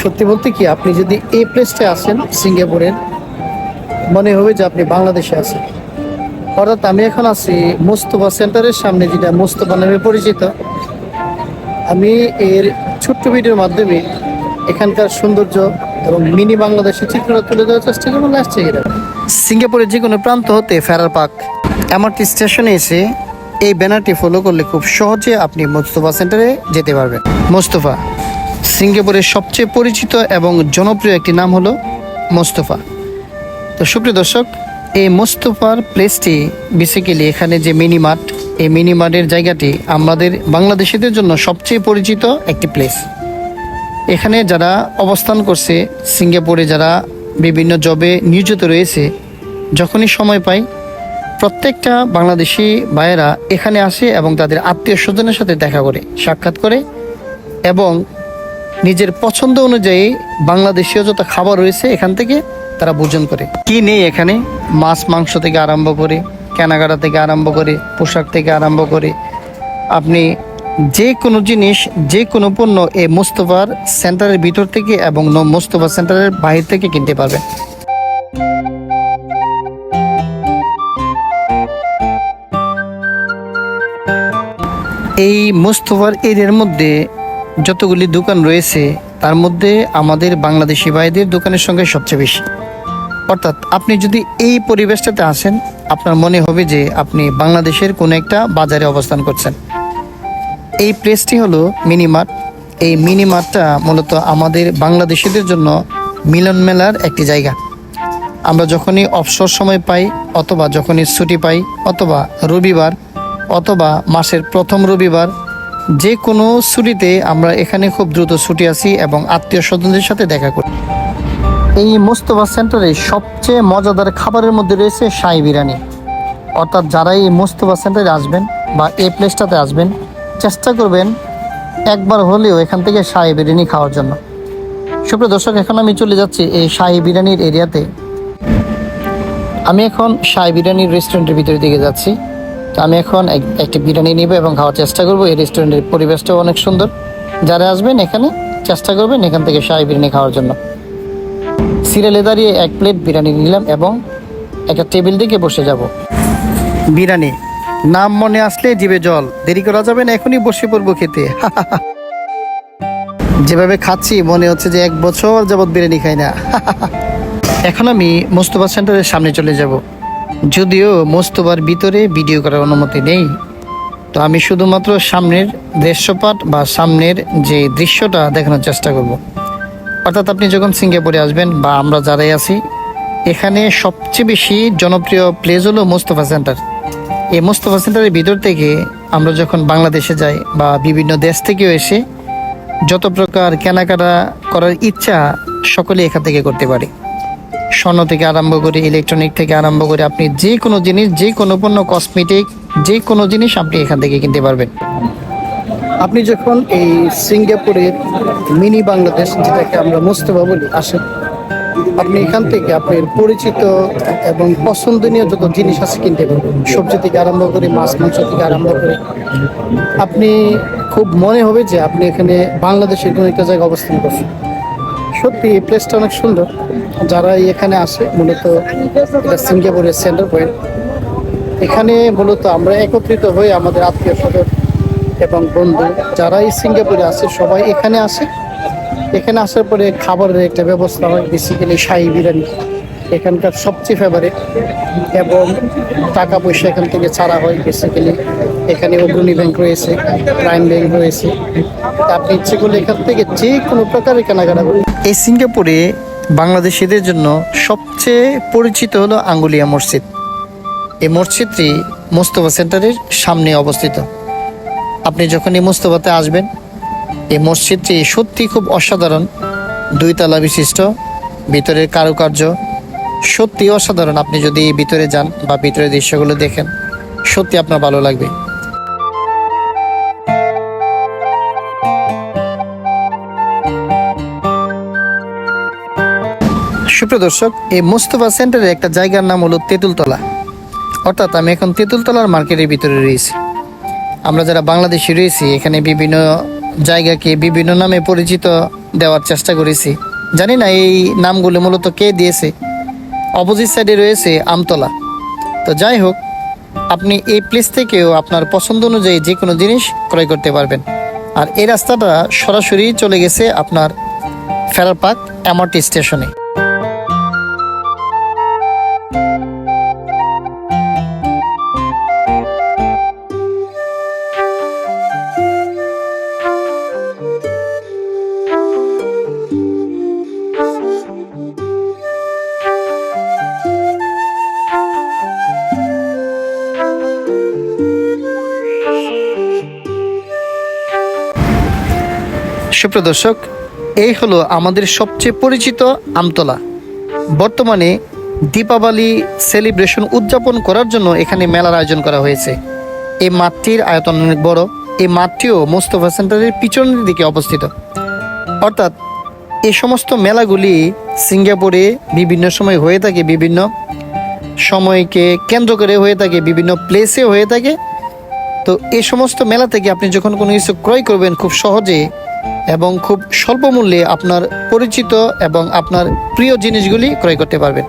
সত্যি বলতে কি, আপনি যদি এই প্লেসটা আসেন, সিঙ্গাপুরের, মনে হবে যে আপনি বাংলাদেশে আছেন। অর্থাৎ আমি এখন আছি মোস্তফা সেন্টারের সামনে, যেটা মোস্তফা নামে পরিচিত। আমি এর ছোট্ট ভিডিওর মাধ্যমে এখানকার সৌন্দর্য এবং মিনি বাংলাদেশের চিত্রটা তুলে দেওয়ার চেষ্টা করব লাস্ট এটা সিঙ্গাপুরের যে কোনো প্রান্ত হতে ফেরার পার্ক এমআরটি স্টেশনে এসে এই ব্যানারটি ফলো করলে খুব সহজে আপনি মোস্তফা সেন্টারে যেতে পারবেন। মোস্তফা সিঙ্গাপুরের সবচেয়ে পরিচিত এবং জনপ্রিয় একটি নাম হলো মোস্তফা। তো সুপ্রিয় দর্শক, এই মোস্তফার প্লেসটি বেসিক্যালি এখানে যে মিনি মার্ট এই মিনি মার্টের জায়গাটি আমাদের বাংলাদেশিদের জন্য সবচেয়ে পরিচিত একটি প্লেস এখানে যারা অবস্থান করছে, সিঙ্গাপুরে যারা বিভিন্ন জবে নিয়োজিত রয়েছে, যখনই সময় পাই প্রত্যেকটা বাংলাদেশি ভাইয়েরা এখানে আসে এবং তাদের আত্মীয় স্বজনের সাথে দেখা করে, সাক্ষাৎ করে এবং নিজের পছন্দ অনুযায়ী বাংলাদেশীয় যত খাবার রয়েছে এখান থেকে তারা ভোজন করে। কি নেই এখানে? মাছ, মাংস থেকে আরম্ভ করে, কেনাকাটা থেকে আরম্ভ করে, পোশাক থেকে আরম্ভ করে। আপনি যে কোনো জিনিস, যে কোনো পণ্য এই মোস্তফার সেন্টারের ভিতর থেকে এবং ন- মোস্তফা সেন্টারের বাহির থেকে কিনতে পারবেন। এই মোস্তফার এরিয়ার মধ্যে যতগুলি দোকান রয়েছে, তার মধ্যে আমাদের বাংলাদেশি ভাইদের দোকানের সঙ্গে সবচেয়ে বেশি। অর্থাৎ আপনি যদি এই পরিবেশটাতে আসেন আপনার মনে হবে যে আপনি বাংলাদেশের কোনো একটা বাজারে অবস্থান করছেন। এই প্লেসটি হলো মিনি মার্ট এই মিনি মার্টটা মূলত আমাদের বাংলাদেশিদের জন্য মিলন মেলার একটি জায়গা। আমরা যখনই অবসর সময় পাই, অথবা যখনই ছুটি পাই, অথবা রবিবার, অথবা মাসের প্রথম রবিবার যে কোনো ছুটিতে আমরা এখানে খুব দ্রুত ছুটি আসি এবং আত্মীয় স্বজনদের সাথে দেখা করি। এই মোস্তফা সেন্টারে সবচেয়ে মজাদার খাবারের মধ্যে রয়েছে শাহী বিরিয়ানি। অর্থাৎ যারা এই মোস্তফা সেন্টারে আসবেন বা এই প্লেসটাতে আসবেন, চেষ্টা করবেন একবার হলেও এখান থেকে শাহী বিরিয়ানি খাওয়ার জন্য। সুপ্রিয় দর্শক, এখন আমি চলে যাচ্ছি এই শাহী বিরিয়ানির এরিয়াতে। আমি এখন শাহী বিরিয়ানির রেস্টুরেন্টের ভিতরের দিকে যাচ্ছি। আমি এখন এক- একটি বিরিয়ানি নিব এবং খাওয়ার চেষ্টা করব। এই রেস্টুরেন্টের পরিবেশটাও অনেক সুন্দর। যারা আসবেন এখানে, চেষ্টা করবেন এখান থেকে শাহী বিরিয়ানি খাওয়ার জন্য। সিরিয়ালে দাঁড়িয়ে এক প্লেট বিরিয়ানি নিলাম এবং একটা টেবিল দিকে বসে যাব। বিরিয়ানি, নাম মনে আসলে জিভে জল। দেরি করা যাবে না, এখনই বসে পড়ব খেতে। যেভাবে খাচ্ছি, মনে হচ্ছে যে এক বছর যাবৎ বিরিয়ানি খাই না। এখন আমি মোস্তফা সেন্টারের সামনে চলে যাব। যদিও মোস্তফার ভিতরে ভিডিও করার অনুমতি নেই, তো আমি শুধুমাত্র সামনের দৃশ্যপাট বা সামনের যে দৃশ্যটা দেখানোর চেষ্টা করব। অর্থাৎ আপনি যখন সিঙ্গাপুরে আসবেন বা আমরা যারাই আছি, এখানে সবচেয়ে বেশি জনপ্রিয় প্লেস হলো মোস্তফা সেন্টার এই মোস্তফা সেন্টারের ভিতর থেকে আমরা যখন বাংলাদেশে যাই বা বিভিন্ন দেশ থেকেও এসে যত প্রকার কেনাকাটা করার ইচ্ছা সকলে এখান থেকে করতে পারে। স্বর্ণ থেকে আরম্ভ করে ইলেকট্রনিক থেকে আরম্ভ করে আপনি যে কোনো জিনিস, যে কোনো পণ্য কসমেটিক যে কোনো জিনিস আপনি এখান থেকে কিনতে পারবেন। আপনি যখন এই সিঙ্গাপুরের মিনি বাংলাদেশ, যেটাকে আমরা মোস্তফা বলি, আসেন, আপনি এখান থেকে আপনার পরিচিত এবং পছন্দনীয় যত জিনিস আছে কিনতে পারবেন। সবজি থেকে আরম্ভ করে, মাছ, মাংস থেকে আরম্ভ করে। আপনি খুব মনে হবে যে আপনি এখানে বাংলাদেশের কোনো একটা জায়গায় অবস্থান করছেন। সত্যি এই প্লেসটা অনেক সুন্দর। যারা এখানে আসে, মূলত এটা সিঙ্গাপুরের সেন্টার পয়েন্ট এখানে মূলত আমরা একত্রিত হয়ে আমাদের আত্মীয় স্বজন এবং বন্ধু যারা এই সিঙ্গাপুরে আসে, সবাই এখানে আসে। এখানে আসার পরে খাবারের একটা ব্যবস্থা হয় বেসিক্যালি শাহি বিরিয়ানি। এখানকার সবচেয়ে ফেভারিট এবং টাকা পয়সা এখান থেকে ছাড়া হয় বেসিক্যালি এখানে অগ্রণী ব্যাংক রয়েছে প্রাইম ব্যাংক রয়েছে। আপনি ইচ্ছে করলে এখান থেকে যে কোনো প্রকারের কেনাকাটা করুন। এই সিঙ্গাপুরে বাংলাদেশিদের জন্য সবচেয়ে পরিচিত হলো আঙ্গুলিয়া মসজিদ। এই মসজিদটি মোস্তফা সেন্টারের সামনে অবস্থিত। আপনি যখন এই মোস্তফাতে আসবেন, এই মসজিদটি সত্যি খুব অসাধারণ। দুই তলা বিশিষ্ট, ভিতরের কারুকার্য সত্যি অসাধারণ। আপনি যদি ভিতরে যান বা ভিতরের দৃশ্যগুলো দেখেন, সত্যি আপনার ভালো লাগবে। সুপ্রিয় দর্শক, এই মোস্তফা সেন্টারে একটা জায়গার নাম হলো তেঁতুলতলা। অর্থাৎ আমি এখন তেঁতুলতলার মার্কেটের ভিতরে রয়েছি। আমরা যারা বাংলাদেশি রয়েছি, এখানে বিভিন্ন জায়গাকে বিভিন্ন নামে পরিচিত দেওয়ার চেষ্টা করেছি। জানি না এই নামগুলো মূলত কে দিয়েছে? অপোজিট সাইডে রয়েছে আমতলা। তো যাই হোক, আপনি এই প্লেস থেকেও আপনার পছন্দ অনুযায়ী যে কোনো জিনিস ক্রয় করতে পারবেন। আর এই রাস্তাটা সরাসরি চলে গেছে আপনার ফেরার পার্ক এমআরটি স্টেশনে। সুপ্রিয় দর্শক, এই হলো আমাদের সবচেয়ে পরিচিত আমতলা। বর্তমানে দীপাবলি সেলিব্রেশন উদযাপন করার জন্য এখানে মেলার আয়োজন করা হয়েছে। এই মাঠটির আয়তন অনেক বড়। এই মাঠটিও মোস্তফা সেন্টারের পিছনের দিকে অবস্থিত। অর্থাৎ এই সমস্ত মেলাগুলি সিঙ্গাপুরে বিভিন্ন সময় হয়ে থাকে, বিভিন্ন সময়কে কেন্দ্র করে হয়ে থাকে, বিভিন্ন প্লেসে হয়ে থাকে। তো এই সমস্ত মেলা থেকে আপনি যখন কোনো কিছু ক্রয় করবেন, খুব সহজে এবং খুব স্বল্প মূল্যে আপনার পরিচিত এবং আপনার প্রিয় জিনিসগুলি ক্রয় করতে পারবেন।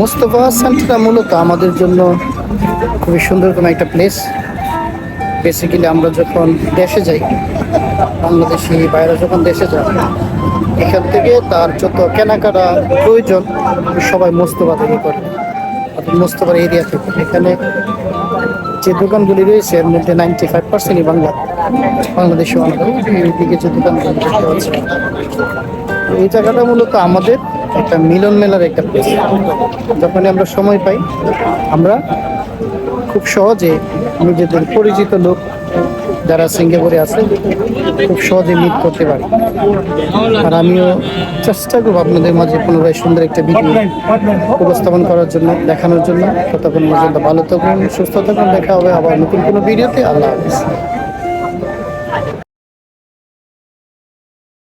মোস্তফা সেন্টারটা মূলত আমাদের জন্য খুবই সুন্দর কোনো একটা প্লেস বেসিক্যালি আমরা যখন দেশে যাই, বাংলাদেশি বাইরে যখন দেশে যায় এখান থেকে তার যত কেনাকাটা প্রয়োজন, সবাই মোস্তফা থেকে করে। মোস্তফার এরিয়া থেকে। এখানে যে দোকানগুলি রয়েছে, এর মধ্যে নাইনটি ফাইভ পার্সেন্টই বাংলা। বাংলাদেশি এইদিকে যে দোকানগুলি তো এই জায়গাটা মূলত আমাদের একটা মিলন মেলার একটা প্লেস যখনই আমরা সময় পাই, আমরা খুব সহজে নিজেদের পরিচিত লোক যারা সিঙ্গাপুরে আছে খুব সহজে মিট করতে পারি। আর আমিও চেষ্টা করব আপনাদের মাঝে পুনরায় সুন্দর একটা ভিডিও উপস্থাপন করার জন্য, দেখানোর জন্য। ততক্ষণ পর্যন্ত ভালো থাকুন, সুস্থ থাকুন, দেখা হবে আবার নতুন কোনো ভিডিওতে আল্লাহ হাফিজ।